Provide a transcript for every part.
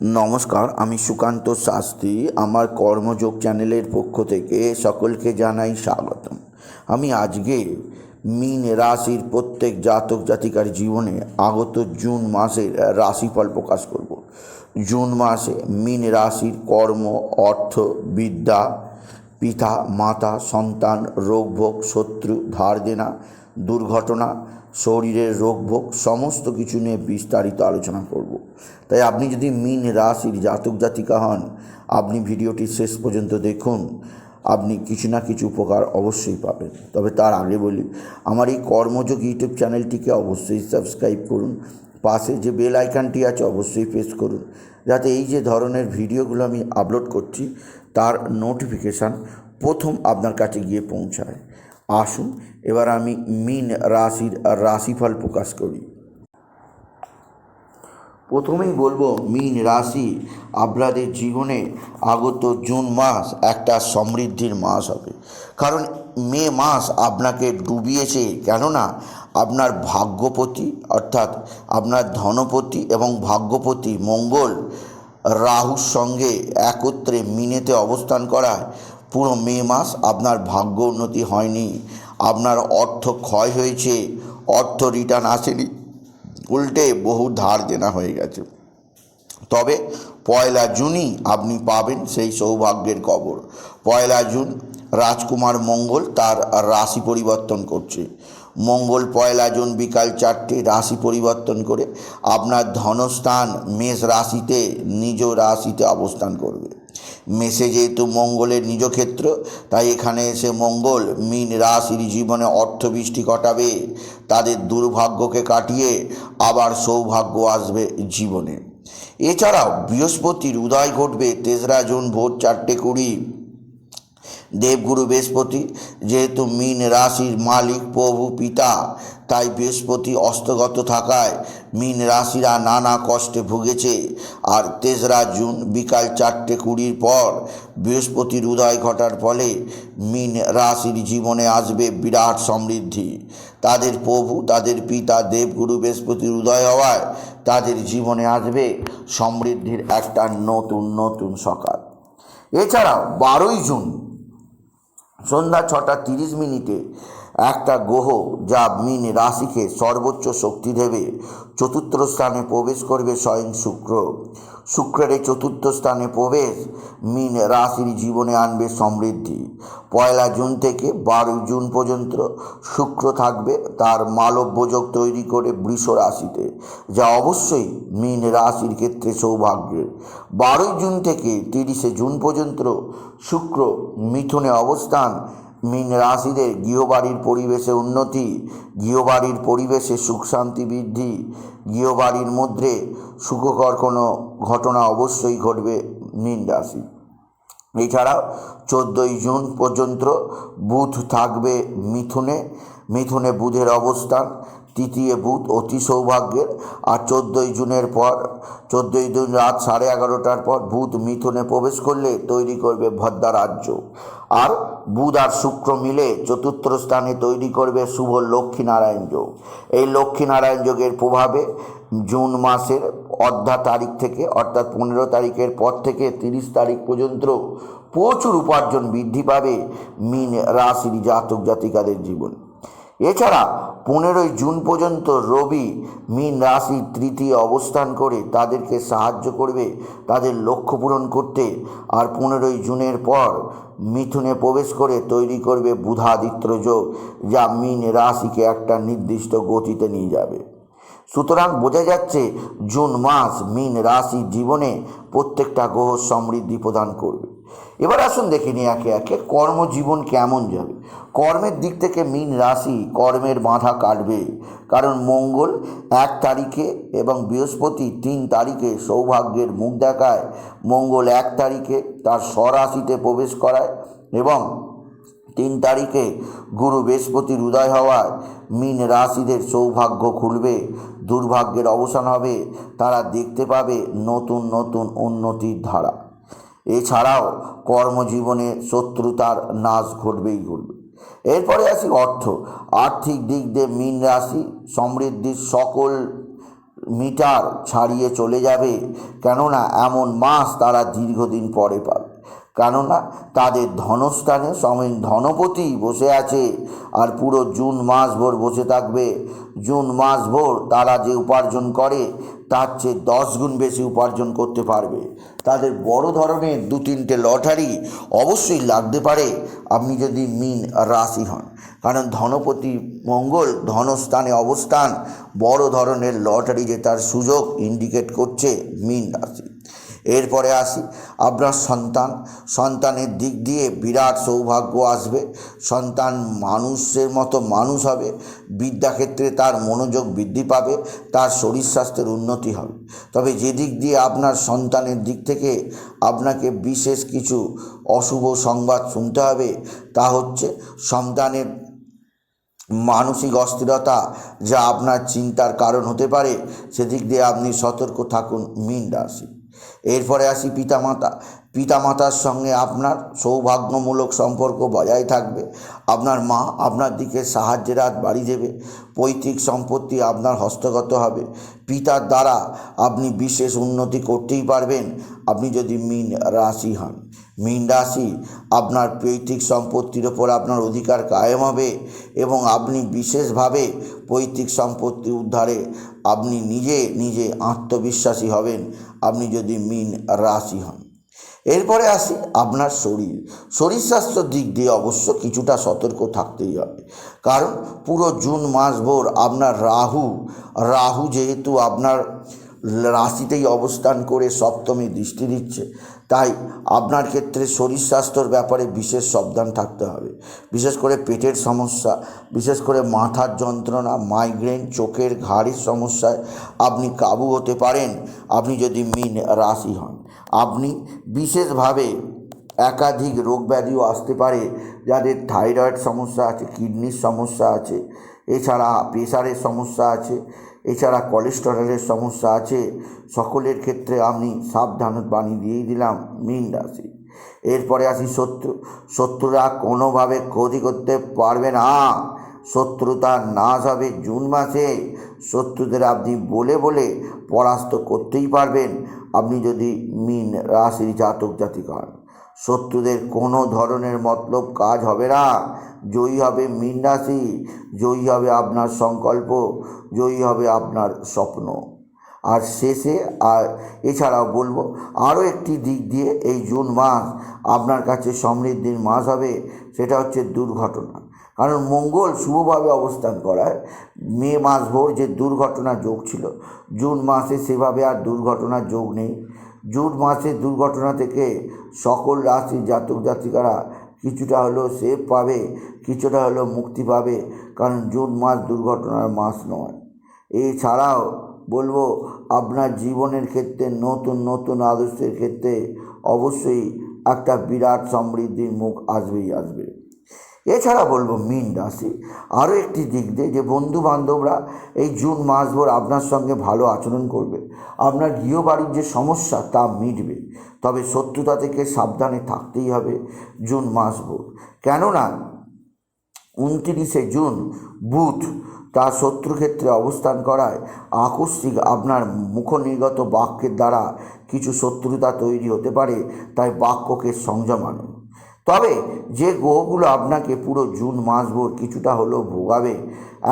নমস্কার, আমি সুকান্ত শাস্ত্রী। আমার কর্মযোগ চ্যানেলের পক্ষ থেকে সকলকে জানাই স্বাগতম। আমি আজকে মিন রাশির প্রত্যেক জাতক জাতিকার জীবনে আগত জুন মাসের রাশিফল প্রকাশ করব। জুন মাসে মিন রাশির কর্ম, অর্থ, বিদ্যা, পিতা, মাতা, সন্তান রোগভোগ শত্রু, ধার দেনা দুর্ঘটনা, শরীরের রোগভোগ সমস্ত কিছু নিয়ে বিস্তারিত আলোচনা করব। তাই আপনি যদি মিন রাশির জাতক জাতিকা হন, আপনি ভিডিওটি শেষ পর্যন্ত দেখুন। আপনি কিছু না কিছু উপকার অবশ্যই পাবেন। তবে তার আগে বলি, আমার এই কর্মযোগ ইউটিউব চ্যানেলটিকে অবশ্যই সাবস্ক্রাইব করুন। পাশে যে বেল আইকনটি আছে, অবশ্যই প্রেস করুন। যাতে এই যে ধরনের ভিডিওগুলো আমি আপলোড করছি, তার নোটিফিকেশান প্রথম আপনার কাছে গিয়ে পৌঁছায়। আসুন, এবার আমি মিন রাশির রাশিফল প্রকাশ করি। প্রথমেই বলব, মিন রাশি আপনাদের জীবনে আগত জুন মাস একটা সমৃদ্ধির মাস হবে। কারণ মে মাস আপনাকে ডুবিয়েছে কেননা আপনার ভাগ্যপতি অর্থাৎ আপনার ধনপতি এবং ভাগ্যপতি মঙ্গল রাহুর সঙ্গে একত্রে মিনেতে অবস্থান করায়। পুরো মে মাস আপনার ভাগ্য উন্নতি হয়নি, আপনার অর্থ ক্ষয় হয়েছে, অর্থ রিটার্ন আসেনি। উল্টে বহু ধার দেনা হয়ে গেছে। তবে পয়লা জুনই আপনি পাবেন সেই সৌভাগ্যের কবর। পয়লা জুন, রাজকুমার মঙ্গল তার রাশি পরিবর্তন করছে। মঙ্গল পয়লা জুন বিকাল চারটে রাশি পরিবর্তন করে আপনার ধনস্থান মেষ রাশিতে, নিজ রাশিতে অবস্থান করবে। মেসে যেহেতু মঙ্গলের নিজ ক্ষেত্র তাই এখানে এসে মঙ্গল, মিন রাশির জীবনে অর্থবৃষ্টি ঘটাবে। তাদের দুর্ভাগ্যকে কাটিয়ে আবার সৌভাগ্য আসবে জীবনে। এছাড়াও বৃহস্পতির উদয় ঘটবে তেসরা জুন ভোর চারটে কুড়ি। দেবগুরু বৃহস্পতি, যেহেতু মীন রাশির মালিক, প্রভু, পিতা, তাই বৃহস্পতি অস্তগত থাকায় মীন রাশিরা নানা কষ্টে ভুগেছে। আর তেসরা জুন, বিকাল চারটে কুড়ির পর বৃহস্পতির উদয় ঘটার ফলে মীন রাশির জীবনে আসবে বিরাট সমৃদ্ধি। তাদের প্রভু, তাদের পিতা দেবগুরু বৃহস্পতির উদয় হওয়ায় তাদের জীবনে আসবে সমৃদ্ধির একটা নতুন নতুন সকাল। এছাড়াও বারোই জুন সন্ধ্যা ছটা তিরিশ মিনিটে একটা গ্রহ যা মিন রাশিকে সর্বোচ্চ শক্তি দেবে। চতুর্থ স্থানে প্রবেশ করবে স্বয়ং শুক্র। শুক্রের এই চতুর্থ স্থানে প্রবেশ মিন রাশির জীবনে আনবে সমৃদ্ধি। পয়লা জুন থেকে বারোই জুন পর্যন্ত শুক্র থাকবে তার মালব্যযোগ তৈরি করে বৃষ রাশিতে, যা অবশ্যই মিন রাশির ক্ষেত্রে সৌভাগ্যের বারোই জুন থেকে তিরিশে জুন পর্যন্ত শুক্র মিথুনে অবস্থান মিন রাশিদের গৃহবাড়ির পরিবেশে উন্নতি, গৃহবাড়ির পরিবেশে সুখ শান্তি বৃদ্ধি, গৃহবাড়ির মধ্যে সুখকর কোনো ঘটনা অবশ্যই ঘটবে মিন রাশি। এছাড়াও চোদ্দোই জুন পর্যন্ত বুধ থাকবে মিথুনে মিথুনে বুধের অবস্থান, তৃতীয় বুধ অতি সৌভাগ্যের, আর চোদ্দোই জুনের পর, চোদ্দোই জুন রাত সাড়ে এগারোটার পর বুধ মিথুনে প্রবেশ করলে তৈরি করবে ভদ্রা রাজ্য। আর বুধ আর শুক্র মিলে চতুর্থ স্থানে তৈরি করবে শুভ লক্ষ্মীনারায়ণ যোগ। এই লক্ষ্মীনারায়ণ যোগের প্রভাবে জুন মাসের অর্ধা তারিখ থেকে অর্থাৎ পনেরো তারিখের পর থেকে তিরিশ তারিখ পর্যন্ত প্রচুর উপার্জন বৃদ্ধি পাবে মিন রাশির জাতক জাতিকাদের জীবন। এছাড়া পনেরোই জুন পর্যন্ত রবি, মীন রাশি তৃতীয় অবস্থান করে তাদেরকে সাহায্য করবে, তাদের লক্ষ্য পূরণ করতে। আর পনেরোই জুনের পর মিথুনে প্রবেশ করে তৈরি করবে বুধাদিত্য যোগ, যা মীন রাশিকে একটা নির্দিষ্ট গতিতে নিয়ে যাবে। সুতরাং বোঝা যাচ্ছে, জুন মাস মীন রাশি জীবনে প্রত্যেকটা গ্রহ সমৃদ্ধি প্রদান করবে। এবার আসুন দেখে নিই একে একে কর্মজীবন কেমন যাবে। কর্মের দিক থেকে মীন রাশি কর্মের বাঁধা কাটবে। কারণ মঙ্গল এক তারিখে এবং বৃহস্পতি তিন তারিখে সৌভাগ্যের মুখ দেখায়। মঙ্গল এক তারিখে তার স্বরাশিতে প্রবেশ করায় এবং তিন তারিখে গুরু বৃহস্পতির উদয় হওয়ায় মীন রাশিদের সৌভাগ্য খুলবে। দুর্ভাগ্যের অবসান হবে। তারা দেখতে পাবে নতুন নতুন উন্নতির ধারা। এছাড়াও কর্মজীবনে শত্রুতার নাশ ঘটবেই ঘটবে। এরপরে আসি অর্থ। আর্থিক দিক দিয়ে মীন রাশি সমৃদ্ধির সকল মিটার ছাড়িয়ে চলে যাবে। কেননা এমন মাস তারা দীর্ঘদিন পরে পাবে। কেননা তাদের ধনস্থানে সময় ধনপতি বসে আছে আর পুরো জুন মাস ভোর বসে থাকবে। জুন মাস ভোর তারা যে উপার্জন করে, তার চেয়ে দশ গুণ বেশি উপার্জন করতে পারবে। তাদের বড় ধরনের দু তিনটে লটারি অবশ্যই লাগতে পারে। আপনি যদি মিন রাশি হন, কারণ ধনপতি মঙ্গল ধনস্থানে অবস্থান, বড় ধরনের লটারি জেতার সুযোগ ইন্ডিকেট করছে মিন রাশি। এরপরে আসি। আপনার সন্তান, সন্তানের দিক দিয়ে বিরাট সৌভাগ্য আসবে। সন্তান মানুষের মতো মানুষ হবে। বিদ্যাক্ষেত্রে তার মনোযোগ বৃদ্ধি পাবে, তার শরীর স্বাস্থ্যের উন্নতি হবে। তবে যে দিক দিয়ে আপনার সন্তানের দিক থেকে আপনাকে বিশেষ কিছু অশুভ সংবাদ শুনতে হবে, তা হচ্ছে সন্তানের মানসিক অস্থিরতা যা আপনার চিন্তার কারণ হতে পারে। সেদিক দিয়ে আপনি সতর্ক থাকুন মিন রাশি। এরপরে আসি পিতামাতা। পিতামাতার সঙ্গে আপনার সৌভাগ্যমূলক সম্পর্ক বজায় থাকবে। আপনার মা আপনার দিকে সাহায্যের হাত বাড়ি দেবে। পৈতৃক সম্পত্তি আপনার হস্তগত হবে। পিতার দ্বারা আপনি বিশেষ উন্নতি করতেই পারবেন। আপনি যদি মিন রাশি হন। মীন রাশি, আপনার পৈতৃক সম্পত্তির ওপর আপনার অধিকার কায়েম হবে এবং আপনি বিশেষভাবে পৈতৃক সম্পত্তি উদ্ধারে আপনি নিজে নিজে আত্মবিশ্বাসী হবেন। আপনি যদি মিন রাশি হন। এরপরে আসি আপনার শরীর। শরীর স্বাস্থ্যর দিক দিয়ে অবশ্য কিছুটা সতর্ক থাকতেই হবে কারণ পুরো জুন মাস ভোর আপনার রাহু রাহু যেহেতু আপনার রাশিতেই অবস্থান করে সপ্তমী দৃষ্টি দিচ্ছে। তাই আপনার ক্ষেত্রে শরীর স্বাস্থ্যর ব্যাপারে বিশেষ সাবধান থাকতে হবে। বিশেষ করে পেটের সমস্যা, বিশেষ করে মাথার যন্ত্রণা মাইগ্রেন চোখের ঘাড়ের সমস্যায় আপনি কাবু হতে পারেন। আপনি যদি মিন রাশি হন, আপনি বিশেষভাবে একাধিক রোগ ব্যাধিও আসতে পারে, যাদের থাইরয়েড সমস্যা আছে, কিডনির সমস্যা আছে, এছাড়া প্রেশারের সমস্যা আছে এছাড়া কোলেস্টেরলের সমস্যা আছে। সকলের ক্ষেত্রে আমি সাবধান বাণী দিয়েই দিলাম, মীন রাশি। এরপরে আসি শত্রু, শত্রুরা কোনোভাবে ক্ষতি করতে পারবে না। শত্রুতার নাশ হবে জুন মাসে। শত্রুদের আপনি বলে বলে পরাস্ত করতেই পারবেন। আপনি যদি মিন রাশির জাতক জাতিক হন শত্রুদের কোনো ধরনের মতলব কাজ হবে না। জয়ী হবে মীন রাশি, জয়ী হবে আপনার সংকল্প, জয়ী হবে আপনার স্বপ্ন। আর শেষে, আর এছাড়াও বলব, আরও একটি দিক দিয়ে এই জুন মাস আপনার কাছে সমৃদ্ধির মাস হবে, সেটা হচ্ছে দুর্ঘটনা। কারণ মঙ্গল শুভভাবে অবস্থান করায়। মে মাস ভোর যে দুর্ঘটনা যোগ ছিল, জুন মাসে সেভাবে আর দুর্ঘটনার যোগ নেই। জুন মাসে দুর্ঘটনা থেকে সকল রাশির জাতক জাতিকারা কিছুটা হলেও সেফ পাবে, কিছুটা হলেও মুক্তি পাবে, কারণ জুন মাস দুর্ঘটনার মাস নয়। এছাড়াও বলব, আপনার জীবনের ক্ষেত্রে, নতুন নতুন আদর্শের ক্ষেত্রে অবশ্যই একটা বিরাট সমৃদ্ধির মুখ আসবেই আসবে। এছাড়া বলব মিন রাশি। আরও একটি দিক দিয়ে যে বন্ধু বান্ধবরা এই জুন মাস ভোর আপনার সঙ্গে ভালো আচরণ করবে। আপনার গৃহবাড়ির যে সমস্যা তা মিটবে। তবে শত্রুতা থেকে সাবধানে থাকতেই হবে জুন মাস ভোর। কেননা উনতিরিশে জুন বুথ তার শত্রুক্ষেত্রে অবস্থান করায় আকস্মিক আপনার মুখনির্গত বাক্যের দ্বারা কিছু শত্রুতা তৈরি হতে পারে, তাই বাক্যকে সংযম আনুন তবে যে গ্রহগুলো আপনাকে পুরো জুন মাস ভোর কিছুটা হলেও ভোগাবে,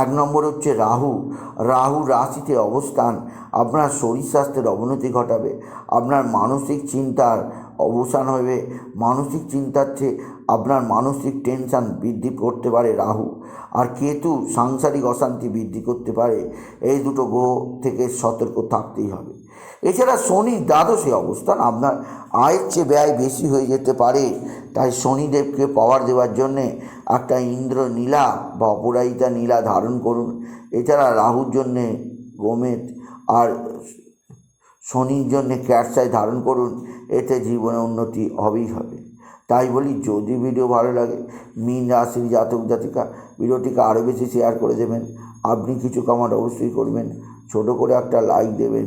এক নম্বর হচ্ছে রাহু। রাহু রাশিতে অবস্থান আপনার শরীর স্বাস্থ্যের অবনতি ঘটাবে, আপনার মানসিক চিন্তার অবসান হবে, মানসিক চিন্তার চেয়ে আপনার মানসিক টেনশান বৃদ্ধি করতে পারে রাহু, আর কেতু সাংসারিক অশান্তি বৃদ্ধি করতে পারে। এই দুটো গ্রহ থেকে সতর্ক থাকতেই হবে। এছাড়া শনি দ্বাদশে অবস্থান আপনার আয়ের চেয়ে ব্যয় বেশি হয়ে যেতে পারে। তাই শনিদেবকে পাওয়ার দেওয়ার জন্যে একটা ইন্দ্র নীলা বা অপরাজিতা নীলা ধারণ করুন। এছাড়া রাহুর জন্যে গোমেদ আর শনির জন্যে ক্যাটসাই ধারণ করুন। এতে জীবনে উন্নতি হবেই হবে। তাই বলি, যদি ভিডিও ভালো লাগে, মিন রাশির জাতক, জাতিকা, ভিডিওটিকে আরও বেশি শেয়ার করে দেবেন। আপনি কিছু কমেন্ট অবশ্যই করবেন। ছোট করে একটা লাইক দেবেন।